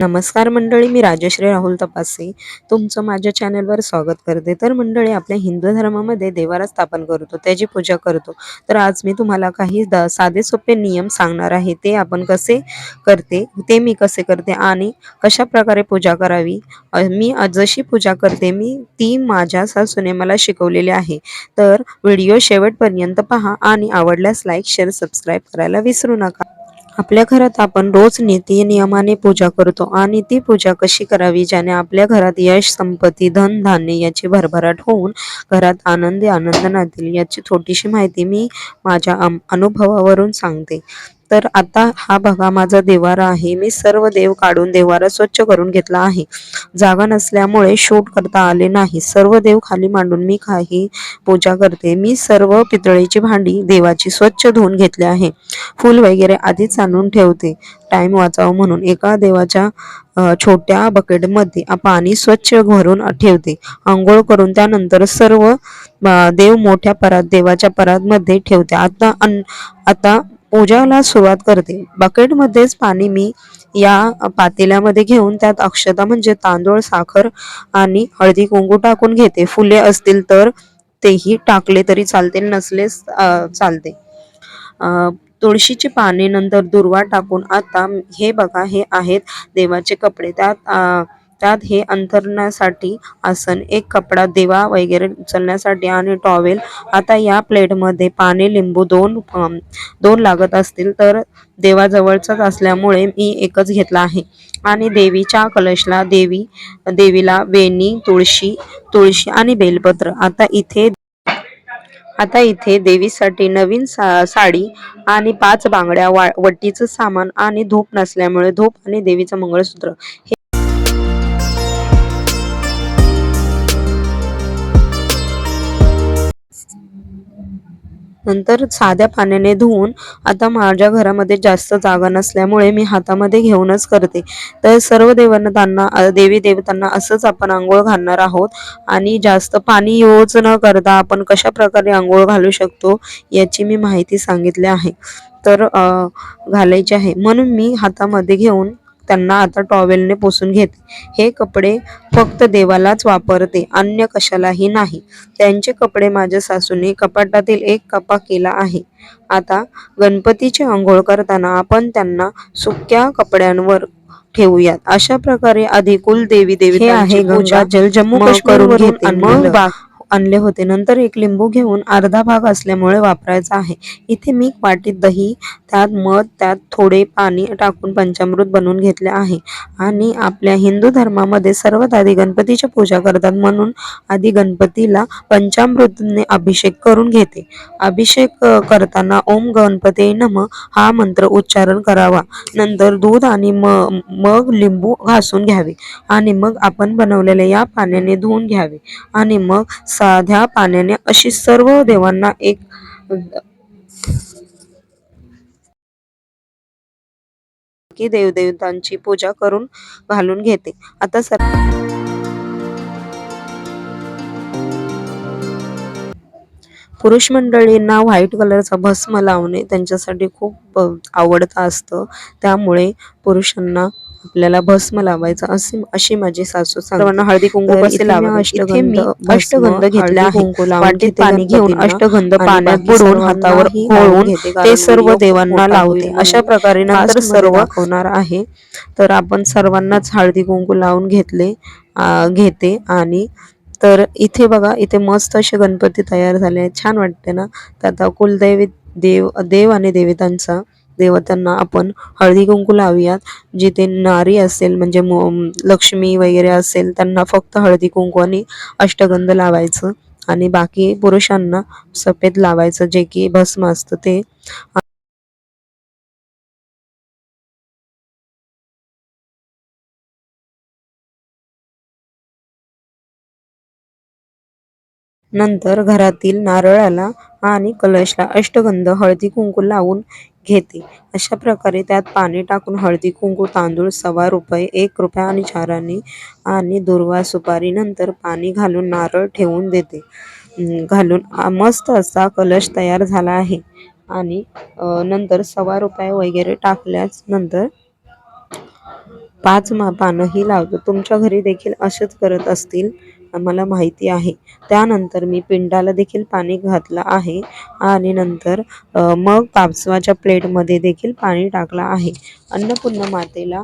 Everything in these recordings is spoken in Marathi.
नमस्कार मंडळी मी राजश्री राहुल तपासे. तुमचं माझ्या चॅनलवर स्वागत करते. तर मंडळी आपल्या हिंदू धर्मामध्ये देवाला स्थापन करतो त्याची पूजा करतो. तर आज मी तुम्हाला काही द साधे सोपे नियम सांगणार आहे. ते आपण कसे करते ते मी कसे करते आणि कशा प्रकारे पूजा करावी? मी जशी पूजा करते मी ती माझ्या सासूने मला शिकवलेली आहे. तर व्हिडिओ शेवटपर्यंत पहा आणि आवडल्यास लाईक शेअर सबस्क्राईब करायला विसरू नका. आपल्या घरात आपण रोज नीती नियमाने पूजा करतो आणि ती पूजा कशी करावी? ज्याने आपल्या घरात यश संपत्ती धन धान्य याची भरभराट होऊन घरात आनंदी आनंद नातील याची छोटीशी माहिती मी माझ्या अनुभवावरून सांगते. तर आता हा बघा माझा देवारा आहे. मी सर्व देव काढून देवारा स्वच्छ करून घेतला आहे. जागा नसल्यामुळे शूट करता आले नाही. सर्व देव खाली मांडून मी काही पूजा करते. मी सर्व पितळेची भांडी देवाची स्वच्छ धुवून घेतले आहे. फूल वगैरे आधीच आणून ठेवते. टाइम वाचावं म्हणून एका देवाच्या छोट्या बकेटमध्ये पाणी स्वच्छ भरून ठेवते. आंघोळ करून त्यानंतर सर्व देव मोठ्या परात देवाच्या परातमध्ये ठेवते. आता अन आता पूजाला सुरुवात करते. बकेटमध्येच पाणी मी या पातेल्यामध्ये घेऊन त्यात अक्षता म्हणजे तांदूळ साखर आणि हळदी कुंकू टाकून घेते. फुले असतील तर तेही टाकले तरी चालते नसलेच चालते. तुळशीची पाने नंतर दुर्वा टाकून आता हे बघा हे आहेत देवाचे कपडे. त्यात त्यात हे अंथरण्यासाठी आसन एक कपडा देवा वगैरे उचलण्यासाठी आणि टॉवेल आता या प्लेटमध्ये पाने लिंबू दोन दोन लागत असतील तर देवाजवळचाच असल्यामुळे मी एकच घेतला आहे. आणि देवीच्या कलशला देवी देवीला वेणी तुळशी तुळशी आणि बेलपत्र. आता इथे आता इथे देवीसाठी नवीन सा साडी आणि पाच बांगड्या वा वट्टीचं सामान आणि धूप नसल्यामुळे धूप आणि देवीचं मंगळसूत्र हे नंतर साध्या पाण्याने धुवून आता माझ्या घरामध्ये जास्त जागा नसल्यामुळे मी हातामध्ये घेऊनच करते. तर सर्व देवांना त्यांना देवी देवतांना असंच आपण आंघोळ घालणार आहोत. आणि जास्त पाणी यूज न करता आपण कशा प्रकारे आंघोळ घालू शकतो याची मी माहिती सांगितली आहे. तर घालायची आहे. म्हणून मी हातामध्ये घेऊन त्यांना आता टॉवेलने पुसून घेते. हे कपडे फक्त देवालाच वापरते अन्य कशालाही नाही. त्यांचे कपडे माझ्या सासूने कपाटातील एक कपा केला आहे. आता गणपतीची आंघोळ करताना आपण त्यांना सुक्या कपड्यांवर ठेवूयात. अशा प्रकारे आधी कुलदेवी देवी आहे गंगा. जल जम्मू बा- आणले होते. नंतर एक लिंबू घेऊन अर्धा भाग असल्यामुळे वापरायचा आहे. इथे मी वाटीत दही त्यात मध त्यात थोडे पाणी टाकून पंचामृत बनवून घेतले आहे. आणि आपल्या हिंदू धर्मामध्ये सर्वात आधी गणपतीची पूजा करतात म्हणून आधी गणपतीला पंचामृतने अभिषेक करून घेते. अभिषेक करताना ओम गणपते नम हा मंत्र उच्चारण करावा. नंतर दूध आणि म- मग लिंबू घासून घ्यावे आणि मग आपण बनवलेल्या या पाण्याने धुवून घ्यावे आणि मग साध्या पाण्याने अशी सर्व देवांना एक की देवदेवतांची पूजा करून घालून घेते. आता सर पुरुष मंडळींना व्हाईट कलरचा भस्म लावणे त्यांच्यासाठी खूप आवडतं असतं. त्यामुळे पुरुषांना आपल्याला भस्म लावायचं असे अशी माझी सासू. सर्वांना हळदी कुंकू कसे अष्टगंध अष्टगंध घेतले वाटीत पाणी घेऊन अष्टगंध पाण्यात बुडवून हातावर होळून कारण ते सर्व देवांना लावते. अशा. प्रकारे नंतर सर्व दाखवणार आहे. तर आपण सर्वांनाच हळदी कुंकू लावून घेतले घेते आणि तर इथे बघा इथे मस्त असे गणपती तयार झाले छान वाटते ना? तर आता कुलदैवी देव देव आणि देवतांचा देवतांना आपण हळदी कुंकू लावूयात. जिथे नारी असेल म्हणजे लक्ष्मी वगैरे असेल त्यांना फक्त हळदी कुंकू आणि अष्टगंध लावायचं. आणि बाकी पुरुषांना सफेद लावायचं जे की भस्म असतं ते. नंतर घरातील नारळाला आणि कलशला अष्टगंध हळदी कुंकू लावून घेते. अशा प्रकारे त्यात पाणी टाकून हळदी कुंकू तांदूळ सव्वा रुपये एक रुपया आणि चाराने आणि दुर्वा सुपारी नंतर पाणी घालून नारळ ठेवून देते. घालून मस्त असा कलश तयार झाला आहे. आणि नंतर सव्वा रुपये वगैरे टाकल्याच नंतर पाच मा पानंही लावतो. तुमच्या घरी देखील असेच करत असतील? मला माहिती आहे. त्यानंतर मी पिंडाला देखील पाणी घातलं आहे आणि नंतर मग कापसाच्या प्लेटमध्ये देखील पाणी टाकलं आहे. अन्नपूर्णा मातेला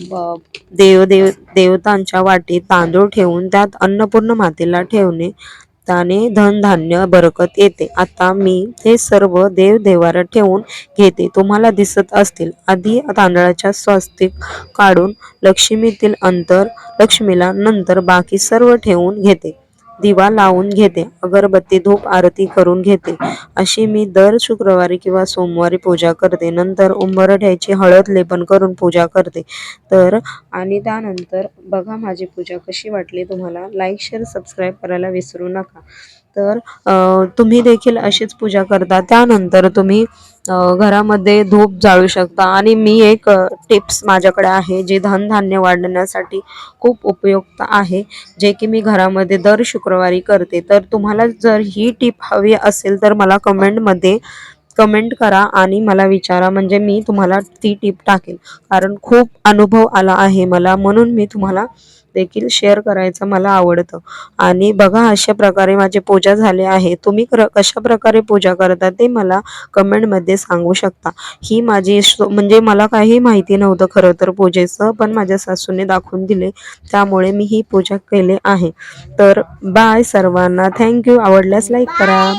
देवदेव देव देव देवतांच्या वाटीत तांदूळ ठेवून त्यात अन्नपूर्ण मातेला ठेवणे निमित्ताने धनधान्य बरकत येते. आता मी हे सर्व देव देवारा ठेवून घेते. तुम्हाला दिसत असतील आधी तांदळाच्या स्वस्तिक काढून लक्ष्मीतील अंतर लक्ष्मीला नंतर बाकी सर्व ठेवून घेते. दिवा लावून घेते. अगरबत्ती धूप आरती करून घेते. अशी मी दर शुक्रवारी किंवा सोमवारी पूजा करते. नंतर उंबरठ्याची हळद लेपन करून पूजा करते. तर आणि त्यानंतर बघा माझी पूजा कशी वाटली तुम्हाला. लाईक शेअर सबस्क्राईब करायला विसरू नका. तर तुम्ही देखील अशीच पूजा करता. त्यानंतर तुम्ही घरामध्ये धूप जाळू शकता. आणि मी एक टिप्स माझ्याकडे आहे जे धनधान्य वाढण्यासाठी खूप उपयुक्त आहे जे की मी घरामध्ये दर शुक्रवारी करते. तर तुम्हाला जर ही टिप हवी असेल तर मला कमेंटमध्ये कमेंट करा आणि मला विचारा. म्हणजे मी तुम्हाला ती टिप टाकेल. कारण खूप अनुभव आला आहे मला. म्हणून मी तुम्हाला देखील शेअर करायचं मला आवडतं. आणि बघा अशा प्रकारे माझी पूजा झाले आहे. तुम्ही कर कशा प्रकारे पूजा करता ते मला कमेंटमध्ये सांगू शकता. ही माझी शो- म्हणजे मला काही माहिती नव्हतं खरं तर पूजेचं पण माझ्या सासूने दाखवून दिले. त्यामुळे मी ही पूजा केली आहे. तर बाय सर्वांना. थँक्यू आवडल्यास लाईक करा.